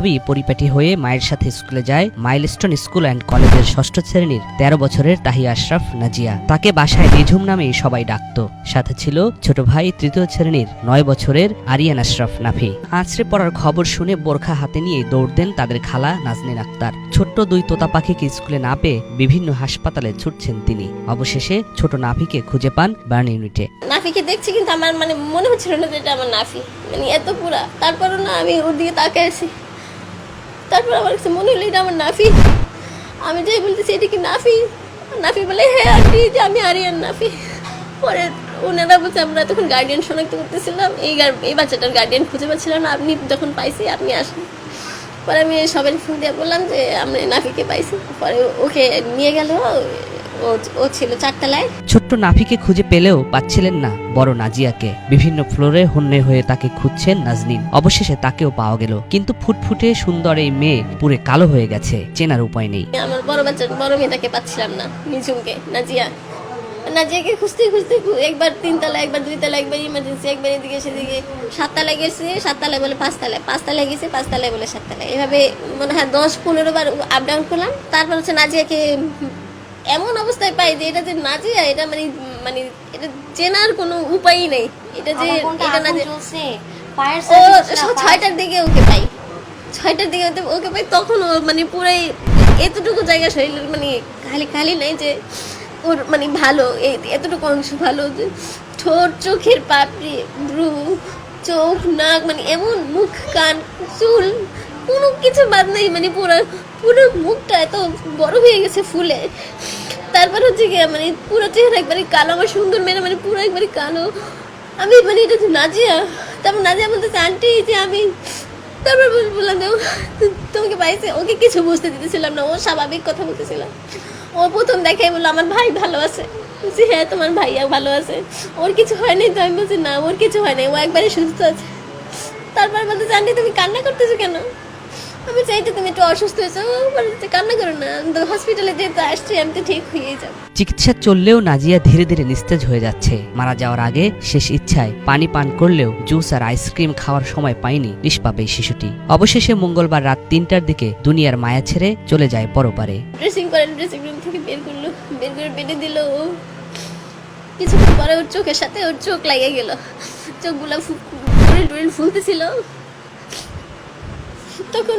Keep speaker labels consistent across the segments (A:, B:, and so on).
A: এভাবেই পরিপাটি হয়ে মায়ের সাথে স্কুলে যায় মাইলস্টোন স্কুল অ্যান্ড কলেজের ষষ্ঠ শ্রেণির তেরো বছরের তাহি আশরাফ নাজিয়া। তাকে বাসায় নিঝুম নামেই সবাই ডাকত। সাথে ছিল ছোট ভাই তৃতীয় শ্রেণির নয় বছরের আরিয়ান আশরাফ নাফি। আছড়ে পড়ার খবর শুনে বোরখা হাতে নিয়ে দৌড় দেন তাদের খালা নাজনীন আক্তার। ছোট্ট দুই তোতা পাখিকে স্কুলে না পেয়ে বিভিন্ন হাসপাতালে ছুটছেন তিনি। অবশেষে ছোট নাফিকে খুঁজে পান বার্ন ইউনিটে।
B: নাফিকে দেখছি কিন্তু আমার মানে মনে হচ্ছিল না যে এটা আমার নাফি। মানে এত পুরা। তারপরও না আমি ওর দিকে আছি। তারপর আমার কাছে মনে হলো, এটা আমার নাফি। আমি যাই বলতেছি, এটা কি নাফি? নাফি বলে হ্যাঁ আন্টি যে আমি আরিয়ান নাফি। পরে ওনারা বলছে, আমরা তখন গার্ডিয়ান শনাক্ত করতেছিলাম। এই এই বাচ্চাটার গার্ডিয়ান খুঁজে পাচ্ছিলাম না। আপনি যখন পাইছি, আপনি আসুন। পরে আমি সবাই ফোন দিয়ে বললাম যে, আমরা নাফিকে পাইছি। পরে ওকে নিয়ে গেল। ও ও ছিল চারতলায়।
A: ছোট্ট নাফিকে খুঁজে পেলেও পাচ্ছিলেন না বড় নাজিয়াকে। বিভিন্ন ফ্লোরে হন্যে হয়ে তাকে খুঁজছেন নাজনীন। অবশেষে তাকেও পাওয়া গেল। কিন্তু ফুটফুটে সুন্দর এই মেয়ে পুরে কালো হয়ে গেছে চেনার উপায় নেই।
B: আমার বড় বাচ্চা বড় মেয়েটাকে পাচ্ছিলাম না মিঝুমকে নাজিয়া। নাজিয়াকে খুঁজতে খুঁজতে একবার তিনতলা একবার দুইতলা একবার ইমার্জেন্সি একবার এদিকে সেদিকে। সাততলায় গেছে সাততলায় বলে পাঁচতলায় পাঁচতলায় গেছে পাঁচতলায় বলে সাততলায়। এভাবে মনে হয় দশ পনেরো বার আপ ডাউন করলাম। তারপর হচ্ছে নাজিয়াকে এমন অবস্থায় পাই যে এটা যে নাজিয়া এটা মানে মানে এটা চেনার কোনো উপায়ই নেই। এটা যে এটা
C: সার্ভিস
B: ছয়টার দিকে ওকে পাই। ছয়টার দিকে ওকে পাই তখন ও মানে পুরাই এতটুকু জায়গা শরীরের মানে খালি খালি নাই যে ওর মানে ভালো এতটুকু অংশ ভালো যে ঠোঁট চোখের পাপড়ি ব্রু চোখ নাক মানে এমন মুখ কান চুল কোনো কিছু বাদ নেই মানে পুরো পুরো মুখটা এত বড় হয়ে গেছে ফুলে। তারপর হচ্ছে গিয়ে মানে পুরো চেহারা একবারে কালো, আমার সুন্দর মেয়ে মানে পুরো একবারে কালো। আমি মানে এটা নাজিয়া। তারপর নাজিয়া বলতেছে, আন্টি যে আমি তারপর বললাম তোমাকে পাইছে ওকে কিছু বুঝতে দিতেছিলাম না, ও স্বাভাবিক কথা বলতেছিলাম ও প্রথম দেখাই বলল, আমার ভাই ভালো আছে। বলছি হ্যাঁ তোমার ভাইয়া ভালো আছে। ওর কিছু হয়নি তো আমি বলছি, না, ওর কিছু হয়নি ও একবারে সুস্থ আছে। তারপর বলতেছে, আন্টি, তুমি কান্না করতেছো কেন? আমি চাই তো তুমি একটু অসুস্থ হয়েছো ও বলছে কান্না করো না তো হসপিটালে যেহেতু আসছি আমি তো ঠিক হয়ে যাব
A: চিকিৎসা চললেও নাজিয়া ধীরে ধীরে নিস্তেজ হয়ে যাচ্ছে মারা যাওয়ার আগে শেষ ইচ্ছায় পানি পান করলেও জুস আর আইসক্রিম খাওয়ার সময় পায়নি নিষ্পাপ এই শিশুটি অবশেষে মঙ্গলবার রাত তিনটার দিকে দুনিয়ার মায়া ছেড়ে চলে যায় পরপারে
B: ড্রেসিং করে ড্রেসিং রুম থেকে বের করল বের করে বেঁধে দিল ও কিছুক্ষণ পরে ওর চোখের সাথে ওর চোখ লাগিয়ে গেল চোখগুলো টুরিল ফুলতেছিল তখন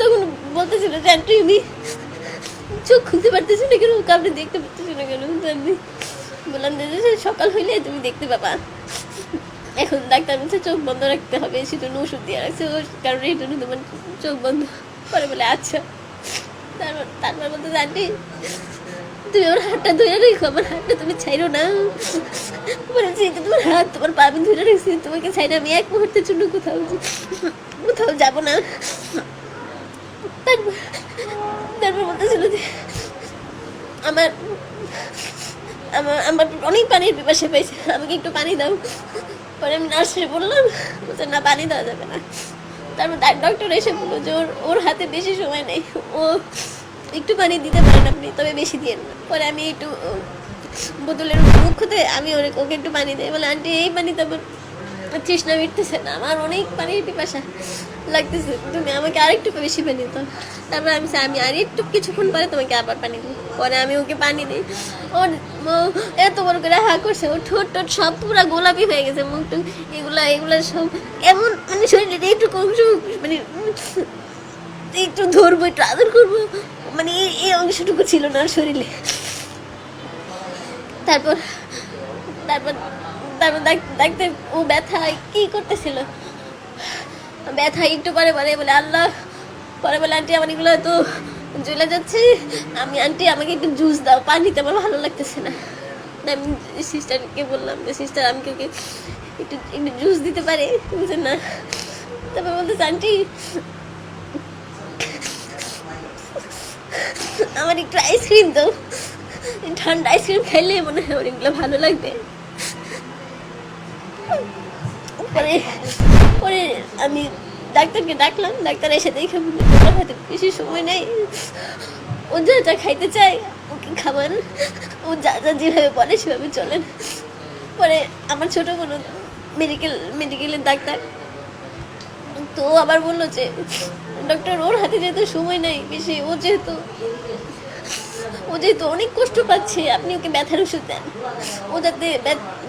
B: তখন বলতেছিল যে, আন্টি, আমি চোখ খুলতে পারতেছি না কেন? আপনি দেখতে পারতেছি না কেন? আমি বললাম যে সকাল হইলে তুমি দেখতে পাবা। এখন ডাক্তার বলছে চোখ বন্ধ রাখতে হবে, সেজন্য ওষুধ দিয়ে রাখছে। ওর কারণে এই জন্য তোমার চোখ বন্ধ পরে বলে আচ্ছা। তারপর তারপর বলতে আন্টি, তুমি ওর হাতটা ধরে রেখো, আমার হাতটা তুমি ছাইরো না। বলেছি তোমার হাত, তোমার পা আমি ধরে রেখেছি, তোমাকে ছাইরে আমি এক মুহূর্তের জন্য কোথাও কোথাও যাব না। তারপর বলতেছিল যে আমার আমার আমার অনেক পানির পিপাসা পেয়েছে। আমাকে একটু পানি দাও। পরে আমি নার্সে বললাম, বলছে, না, পানি দেওয়া যাবে না। তারপর ডক্টর এসে বলল যে ওর ওর হাতে বেশি সময় নেই। ও একটু পানি দিতে পারেন আপনি তবে বেশি দিয়েন না পরে আমি একটু বোতলের মুখ হতে আমি ওরে ওকে একটু পানি দিই। বলে, আন্টি, এই পানি তো আমার তৃষ্ণা মিটতেছে না। আমার অনেক পানির পিপাসা। লাগতেছে, তুমি আমাকে আরেকটু বেশি পানি দাও। তারপর আমি আমি আর একটু কিছুক্ষণ পরে তোমাকে আবার পানি দিই পরে আমি ওকে পানি দিই। ওর ও এত বড় করে হা করছে ওর ঠোঁট টোট সব পুরো গোলাপি হয়ে গেছে মুখ টুক এগুলা এগুলা সব এমন মানে শরীরে একটু অংশ মানে একটু ধরবো, একটু আদর করব মানে এই- অংশটুকু ছিল না শরীরে। তারপর তারপর তারপর ডাক্তার ও ব্যথা, কি করতেছিল? ব্যথা একটু পরে পরে বলে, আল্লাহ, পরে বলে, আন্টি, আমার এগুলো তো জ্বলে যাচ্ছে। আমি, আন্টি, আমাকে একটু জুস দাও, পানিতে আমার ভালো লাগতেছে না। আমি সিস্টারকে বললাম যে সিস্টার আমি কি ওকে একটু একটু জুস দিতে পারে? বলছে, না। তারপর বলতেছে, আন্টি, আমার একটু আইসক্রিম দাও। ঠান্ডা আইসক্রিম খাইলে মনে হয় আমার এগুলো ভালো লাগবে। পরে পরে আমি ডাক্তারকে ডাকলাম, ডাক্তার এসে দেখে বলল, "তোমার হাতে বেশি সময় নেই। ও যা খাইতে চায়, ওকে খাবার। ও যা যা যেভাবে বলে সেভাবে চলেন পরে আমার ছোট কোনো মেডিকেল মেডিকেলের ডাক্তার। তো আবার বলল যে ডক্টর ওর হাতে যেহেতু সময় নাই, বেশি ও যেহেতু ও যেহেতু অনেক কষ্ট পাচ্ছে, আপনি ওকে ব্যথার ওষুধ দেন। ও যাতে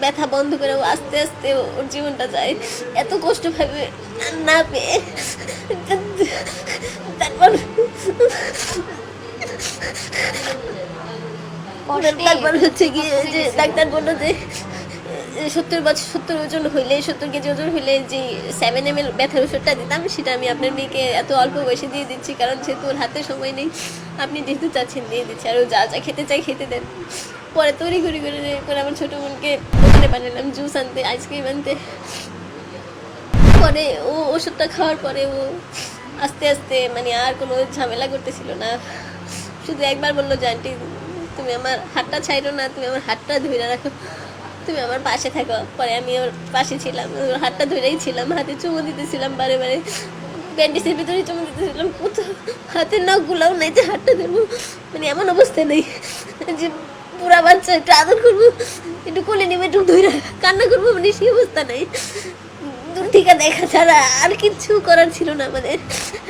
B: ব্যথা বন্ধ করে আস্তে আস্তে ওর জীবনটা যায়। এত কষ্ট ভাবে না পেয়ে। তারপর তারপর হচ্ছে গিয়ে যে ডাক্তার বলল যে সত্তর বছর সত্তর ওজন হইলে সত্তর কেজি ওজন হইলে যে সেভেন এম এল ব্যথার ওষুধটা দিতাম সেটা আমি আপনার মেয়েকে এত অল্প বয়সে দিয়ে দিচ্ছি কারণ যেহেতু ওর হাতে সময় নেই আপনি যেহেতু চাচ্ছেন দিয়ে দিচ্ছি। আর ও যা যা খেতে চাই খেতে দেন। পরে তৈরি করে করে করে আমার ছোটো বোনকে ওখানে পাঠালাম জুস আনতে আইসক্রিম আনতে। পরে ও ওষুধটা খাওয়ার পরে ও আস্তে আস্তে মানে আর কোনো ঝামেলা করতেছিল না। শুধু একবার বলল, যে তুমি আমার হাতটা ছাইরো না, তুমি আমার হাতটা ধরে রাখো। তুমি আমার পাশে থাকো। পরে আমি ওর পাশে ছিলাম, ওর হাতটা ধরেই ছিলাম, হাতে চুমু দিতেছিলাম বারে বারে। ব্যান্ডেজের ভিতরে চুমু দিতেছিলাম কোথাও হাতের নখগুলোও নাই যে হাতটা দেবো মানে এমন অবস্থা নেই যে পুরা বাচ্চা একটু আদর করব। একটু কোলে নেবে একটু ধরে কান্না করব মানে সেই অবস্থা নাই। দূর থেকে দেখা ছাড়া আর কিচ্ছু করার ছিল না আমাদের।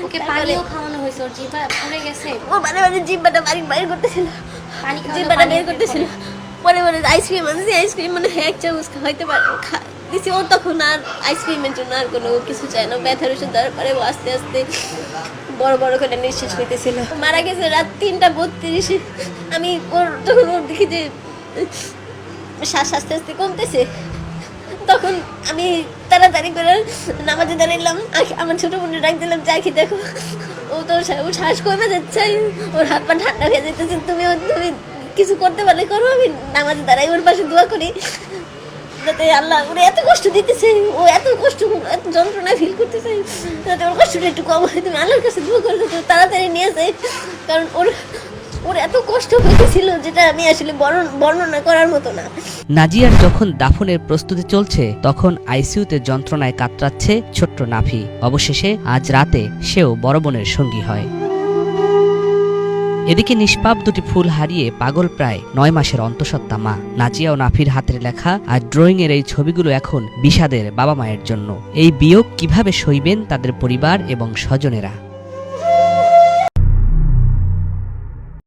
C: ওকে পানিও খাওয়ানো হয়েছে ওর জিভা পড়ে গেছে।
B: ও মানে মানে জিব্বাটা বাড়ি বাইর করতেছিল।
C: পানি
B: জিব্বাটা বের করতেছিল। পরে পরে আইসক্রিম আনছি আইসক্রিম মানে হ্যাঁ এক চামচ খাইতে পারে দিছি ও তখন আর আইসক্রিমের জন্য আর কোনো কিছু চায় না। ব্যথার ওষুধ দেওয়ার পরে ও আস্তে আস্তে বড় বড় করে নিঃশ্বাস হইতেছিল মারা গেছে রাত তিনটা বত্রিশে। আমি ওর যখন ওর দেখি যে শ্বাস আস্তে আস্তে কমতেছে, তখন আমি তাড়াতাড়ি করে নামাজে দাঁড়াইলাম আমার ছোট বোনের ডাক দিলাম চাকি দেখো ও তো ও শ্বাস কমে যাচ্ছে, ওর হাত পা ঠান্ডা হয়ে যেতেছে তুমি তুমি কিছু করতে পারলে করো, আমি নামাজে দাঁড়াই, ওর পাশে দোয়া করি। যাতে আল্লাহ ওর এত কষ্ট দিতেছে, ও এত কষ্ট, এত যন্ত্রণা ফিল করতেছে, যাতে ওর কষ্টটা একটু কম হয়। তুমি আল্লাহর কাছে দোয়া ও তাড়াতাড়ি নিয়ে যায় কারণ ওর ওর এত কষ্ট হইতেছিল যেটা আমি আসলে বর্ণনা করার মতো না।
A: নাজিয়ার যখন দাফনের প্রস্তুতি চলছে, তখন আইসিইউতে যন্ত্রণায় কাতরাচ্ছে ছোট্ট নাফি। অবশেষে আজ রাতে সেও বড় বোনের সঙ্গী হয়। এদিকে নিষ্পাপ দুটি ফুল হারিয়ে পাগল প্রায় নয় মাসের অন্তঃসত্ত্বা মা। নাজিয়া ও নাফির হাতের লেখা আর ড্রয়িং এর এই ছবিগুলো এখন বিষাদের বাবা মায়ের জন্য। এই বিয়োগ কীভাবে সইবেন তাদের পরিবার এবং স্বজনেরা?